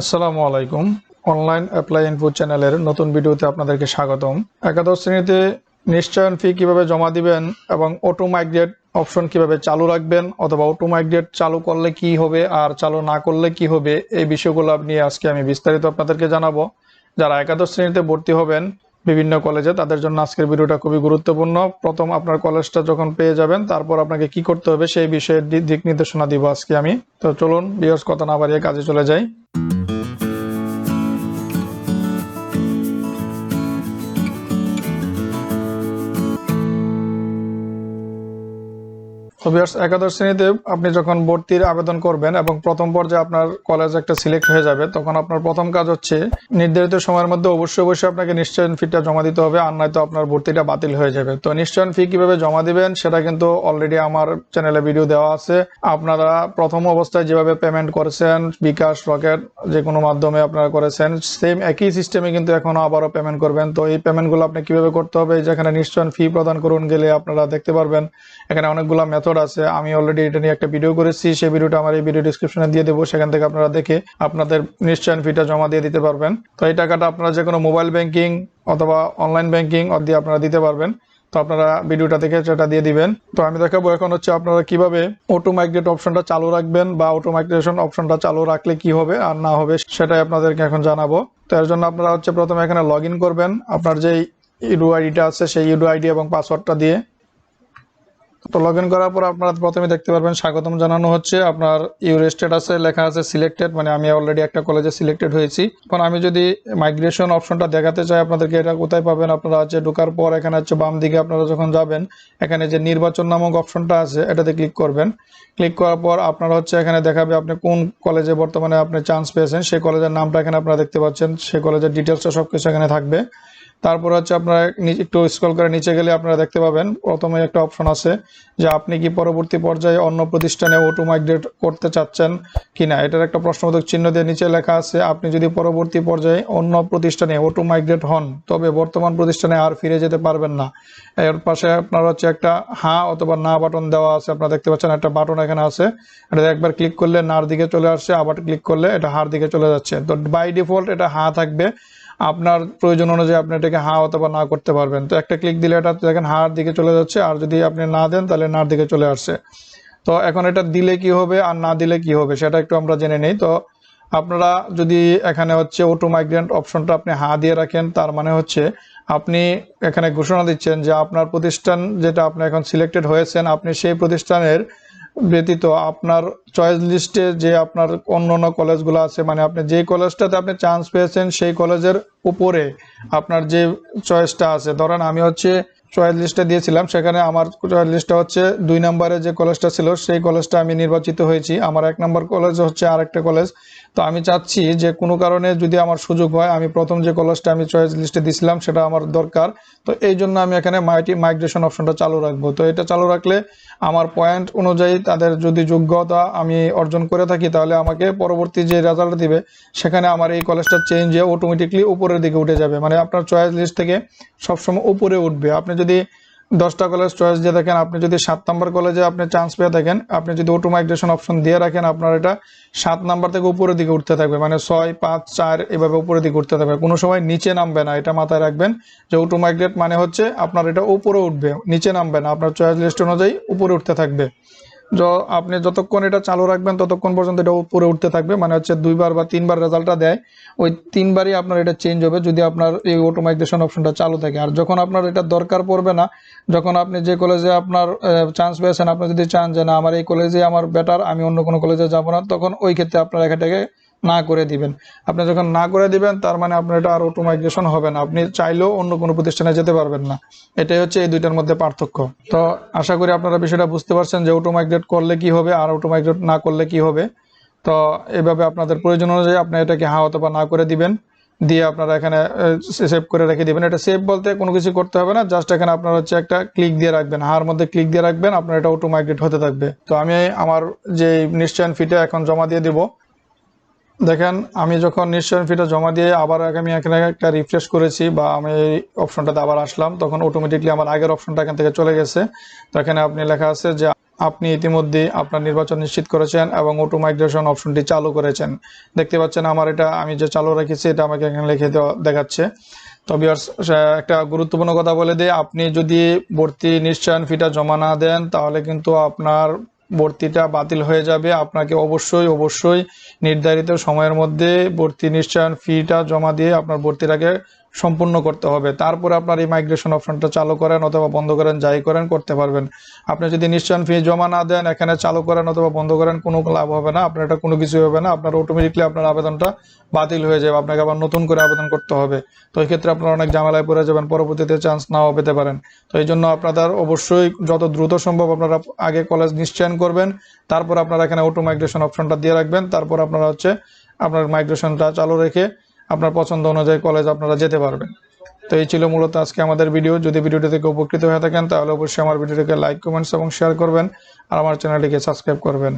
আসসালামু আলাইকুম। Online apply input চ্যানেলের নতুন ভিডিওতে আপনাদেরকে স্বাগতম। একাদশ শ্রেণীতে নিশ্চয়ন ফি কীভাবে জমা দিবেন এবং অটো মাইগ্রেট অপশন কীভাবে চালু রাখবেন অথবা অটো মাইগ্রেট চালু করলে কি হবে আর চালু না করলে কি হবে, এই বিষয়গুলো নিয়ে আজকে আমি বিস্তারিত আপনাদেরকে জানাব। যারা একাদশ শ্রেণীতে ভর্তি হবেন, বিভিন্ন কলেজে তাদের জন্য আজকের ভিডিওটা খুবই গুরুত্বপূর্ণ। প্রথম আপনার কলেজটা যখন পেয়ে যাবেন, তারপর আপনাকে কি করতে হবে সেই বিষয়ে দিক নির্দেশনা দিব আজকে আমি। তো চলুন বিয়স কথা না বাড়িয়ে কাজে চলে যাই। তো একাদশ শ্রেণীতে আপনি যখন ভর্তির আবেদন করবেন এবং প্রথম পর্যায়ে আপনার কলেজ একটা সিলেক্ট হয়ে যাবে, তখন আপনার প্রথম কাজ হচ্ছে নির্ধারিত সময়ের মধ্যে অবশ্যই অবশ্যই আপনাকে নিশ্চয়ন ফিটা জমা দিতে হবে, আর নয়তো আপনার ভর্তিটা বাতিল হয়ে যাবে। তো নিশ্চয়ন ফি কীভাবে জমা দিবেন সেটা কিন্তু অলরেডি আমার চ্যানেলে ভিডিও দেওয়া আছে। আপনারা প্রথম অবস্থায় যেভাবে পেমেন্ট করেছেন, বিকাশ, রকেট যে কোনো মাধ্যমে আপনারা করেছেন সেম একই সিস্টেমে কিন্তু এখন আবারও পেমেন্ট করবেন। তো এই পেমেন্টগুলো আপনি কীভাবে করতে হবে, যেখানে নিশ্চয়ন ফি প্রদান করুন গেলে আপনারা দেখতে পারবেন। এখানে অনেকগুলো মেথড আছে, আমি অলরেডি এটা নিয়ে একটা ভিডিও করেছি, সেই ভিডিওটা আমার এই ভিডিও ডিসক্রিপশনে দিয়ে দেবো, সেখান থেকে আপনারা দেখে আপনাদের নিশ্চয়ন ফিটা জমা দিয়ে দিতে পারবেন। তো এই টাকাটা আপনারা যে কোনো মোবাইল ব্যাংকিং অথবা অনলাইন ব্যাংকিং দিয়ে আপনারা দিতে পারবেন। তো আপনারা ভিডিওটা দেখে সেটা দিয়ে দিবেন। তো আমি দেখাবো এখন হচ্ছে আপনারা কীভাবে অটো মাইগ্রেট অপশনটা চালু রাখবেন বা অটো মাইগ্রেশন অপশনটা চালু রাখলে কি হবে আর না হবে সেটাই আপনাদেরকে এখন জানাব। তো এর জন্য আপনারা হচ্ছে প্রথমে এখানে লগ করবেন। আপনার যে ইউডো আইডিটা আছে, সেই ইউডো আইডি এবং পাসওয়ার্ডটা দিয়ে তো লগ ইন করার পর আপনারা প্রথমে দেখতে পারবেন, স্বাগতম জানানো হচ্ছে। আপনার ইউর স্ট্যাটাসে লেখা আছে সিলেক্টেড মানে আমি অলরেডি একটা কলেজে সিলেক্টেড হয়েছি। এখন আমি যদি মাইগ্রেশন অপশনটা দেখাতে চাই, আপনাদেরকে এটা কোথায় পাবেন? আপনারা হচ্ছে ঢোকার পর এখানে হচ্ছে বাম দিকে আপনারা যখন যাবেন, এখানে যে নির্বাচন নামক অপশনটা আছে, এটাতে ক্লিক করবেন। ক্লিক করার পর আপনারা হচ্ছে এখানে দেখাবে আপনি কোন কলেজে বর্তমানে আপনি চান্স পেয়েছেন। সেই কলেজের নামটা এখানে আপনারা দেখতে পাচ্ছেন। সেই কলেজের ডিটেলসটা সব কিছু এখানে থাকবে। তারপর হচ্ছে আপনারা একটু স্ক্রল করে নিচে গেলে আপনারা দেখতে পাবেন। প্রথমে একটা অপশন আছে যে আপনি কি পরবর্তী পর্যায়ে অন্য প্রতিষ্ঠানে অটো মাইগ্রেট করতে চাচ্ছেন কিনা। এটার একটা প্রশ্নবোধক চিহ্ন দিয়ে নিচে লেখা আছে, আপনি যদি পরবর্তী পর্যায়ে অন্য প্রতিষ্ঠানে অটো মাইগ্রেট হন, তবে বর্তমান প্রতিষ্ঠানে আর ফিরে যেতে পারবেন না। এর পাশে আপনার হচ্ছে একটা হ্যাঁ অথবা না বাটন দেওয়া আছে, আপনারা দেখতে পাচ্ছেন একটা বাটন এখানে আছে। এটা একবার ক্লিক করলে নার দিকে চলে আসছে, আবার ক্লিক করলে এটা হার দিকে চলে যাচ্ছে। তো বাই ডিফল্ট এটা হ্যাঁ থাকবে। আপনার প্রয়োজন অনুযায়ী আপনি এটাকে হা অথবা না করতে পারবেন। তো একটা ক্লিক দিলে এটা দেখেন হার দিকে চলে যাচ্ছে, আর যদি আপনি না দেন তাহলে নার দিকে চলে আসছে। তো এখন এটা দিলে কি হবে আর না দিলে কি হবে সেটা একটু আমরা জেনে নেই। তো আপনারা যদি এখানে হচ্ছে অটো মাইগ্রেন্ট অপশনটা আপনি হা দিয়ে রাখেন, তার মানে হচ্ছে আপনি এখানে ঘোষণা দিচ্ছেন যে আপনার প্রতিষ্ঠান যেটা আপনি এখন সিলেক্টেড হয়েছেন, আপনি সেই প্রতিষ্ঠানের ব্যতীত আপনার চয়েস লিস্টে যে আপনার অন্য অন্য কলেজগুলো আছে মানে আপনি যে কলেজটাতে আপনি চান্স পেয়েছেন, সেই কলেজের উপরে আপনার যে চয়েসটা আছে, ধরেন আমি হচ্ছে চয়েস লিস্টে দিয়েছিলাম, সেখানে আমার চয়েস লিস্টটা হচ্ছে দুই নম্বরে যে কলেজটা ছিল, সেই কলেজটা আমি নির্বাচিত হয়েছি। আমার এক নম্বর কলেজ হচ্ছে আরেকটা কলেজ তো আমি চাচ্ছি যে কোনো কারণে যদি আমার সুযোগ হয়, আমি প্রথম যে কলেজটা আমি চয়েস লিস্টে দিছিলাম সেটা আমার দরকার। তো এই জন্য আমি এখানে মাইটি মাইগ্রেশন অপশনটা চালু রাখব। তো এটা চালু রাখলে আমার পয়েন্ট অনুযায়ী তাদের যদি যোগ্যতা আমি অর্জন করে থাকি, তাহলে আমাকে পরবর্তী যে রেজাল্ট দিবে, সেখানে আমার এই কলেজটা চেঞ্জ হয়ে অটোমেটিকলি উপরের দিকে উঠে যাবে। মানে আপনার চয়েস লিস্ট থেকে সবসময় উপরে উঠবে। আপনি যদি দশটা কলেজ চয়েস দিয়ে দেখেন, আপনি যদি সাত নম্বর কলেজে আপনি চান্স পেয়ে থাকেন, আপনি যদি অটো মাইগ্রেশন অপশন দিয়ে রাখেন, আপনার এটা সাত নাম্বার থেকে উপরের দিকে উঠতে থাকবে। মানে ছয়, পাঁচ, চার এভাবে উপরের দিকে উঠতে থাকবে। কোনো সময় নিচে নামবে না, এটা মাথায় রাখবেন যে অটো মাইগ্রেট মানে হচ্ছে আপনার এটা উপরে উঠবে, নিচে নামবে না, আপনার চয়েস লিস্ট অনুযায়ী উপরে উঠতে থাকবে। আপনি যতক্ষণ এটা চালু রাখবেন ততক্ষণ পর্যন্ত এটা উপরে উঠতে থাকবে। মানে হচ্ছে দুইবার বা তিনবার রেজাল্টটা দেয়, ওই তিনবারই আপনার এটা চেঞ্জ হবে যদি আপনার এই অটোমাইজেশন অপশনটা চালু থাকে। আর যখন আপনার এটা দরকার পড়বে না, যখন আপনি যে কলেজে আপনার চান্স পেয়েছেন, আপনি যদি চান যে না, আমার এই কলেজে আমার বেটার আমি অন্য কোনো কলেজে যাব না, তখন ওই ক্ষেত্রে আপনার এখানটাকে না করে দিবেন। আপনি যখন না করে দিবেন, তার মানে আপনার এটা আর অটো মাইগ্রেশন হবে না। আপনি চাইলেও অন্য কোনো প্রতিষ্ঠানে যেতে পারবেন না। এটাই হচ্ছে এই দুইটার মধ্যে পার্থক্য। তো আশা করি আপনারা বিষয়টা বুঝতে পারছেন যে অটো মাইগ্রেট করলে কি হবে আর অটো মাইগ্রেট না করলে কি হবে। তো এভাবে আপনাদের প্রয়োজন অনুযায়ী আপনি এটাকে হা অথবা না করে দিবেন। দিয়ে আপনারা এখানে সেভ করে রেখে দিবেন। এটা সেভ বলতে কোনো কিছু করতে হবে না। জাস্ট এখানে আপনার হচ্ছে একটা ক্লিক দিয়ে রাখবেন। হার মধ্যে ক্লিক দিয়ে রাখবেন। আপনার এটা অটো মাইগ্রেট হতে থাকবে। তো আমি আমার যে নিশ্চয়ন ফিটে এখন জমা দিয়ে দিব। দেখেন, আমি যখন নিশ্চয়ন ফিটা জমা দিয়ে আবার আমি এখানে একটা রিফ্রেশ করেছি বা আমি এই অপশনটাতে আবার আসলাম, তখন অটোমেটিকলি আমার আগের অপশনটা এখান থেকে চলে গেছে। তো এখানে আপনি লেখা আছে যে, আপনি ইতিমধ্যে আপনার নির্বাচন নিশ্চিত করেছেন এবং অটো মাইগ্রেশন অপশনটি চালু করেছেন। দেখতে পাচ্ছেন আমার এটা, আমি যে চালু রেখেছি, এটা আমাকে এখানে লিখে দেওয়া, দেখাচ্ছে। তো ভিউয়ার্স একটা গুরুত্বপূর্ণ কথা বলে দিই, আপনি যদি ভর্তি নিশ্চয়ন ফিটা জমা না দেন, তাহলে কিন্তু আপনার ভর্তিটা বাতিল হয়ে যাবে। আপনাকে অবশ্যই অবশ্যই নির্ধারিত সময়ের মধ্যে ভর্তি নিশ্চয়ন ফিটা জমা দিয়ে আপনার ভর্তিটাকে সম্পূর্ণ করতে হবে। তারপরে আপনার এই মাইগ্রেশন অপশনটা চালু করেন অথবা বন্ধ করেন, যাই করেন, করতে পারবেন। আপনি যদি নিশ্চয়ন ফি জমা না দেন, এখানে চালু করেন অথবা বন্ধ করেন, কোনো লাভ হবে না। আপনার এটা কোনো কিছু হবে না। আপনার অটোমেটিকলি আপনার আবেদনটা বাতিল হয়ে যাবে। আপনাকে আবার নতুন করে আবেদন করতে হবে। তো এই ক্ষেত্রে আপনারা অনেক ঝামেলায় পড়ে যাবেন। পরবর্তীতে চান্স নাও পেতে পারেন। তো এই জন্য আপনাদের অবশ্যই যত দ্রুত সম্ভব আপনারা আগে কলেজ নিশ্চয়ন করবেন। তারপর আপনারা এখানে অটো মাইগ্রেশন অপশনটা দিয়ে রাখবেন। তারপর আপনারা হচ্ছে আপনার মাইগ্রেশনটা চালু রেখে আপনার পছন্দ অনুযায়ী কলেজ আপনারা যেতে পারবেন। তো এই ছিল মূলত আজকে আমাদের ভিডিও যদি ভিডিওটি থেকে উপকৃত হয়ে থাকেন, তাহলে অবশ্যই আমার ভিডিওটিকে লাইক কমেন্টস এবং শেয়ার করবেন। আর আমার চ্যানেলটিকে সাবস্ক্রাইব করবেন।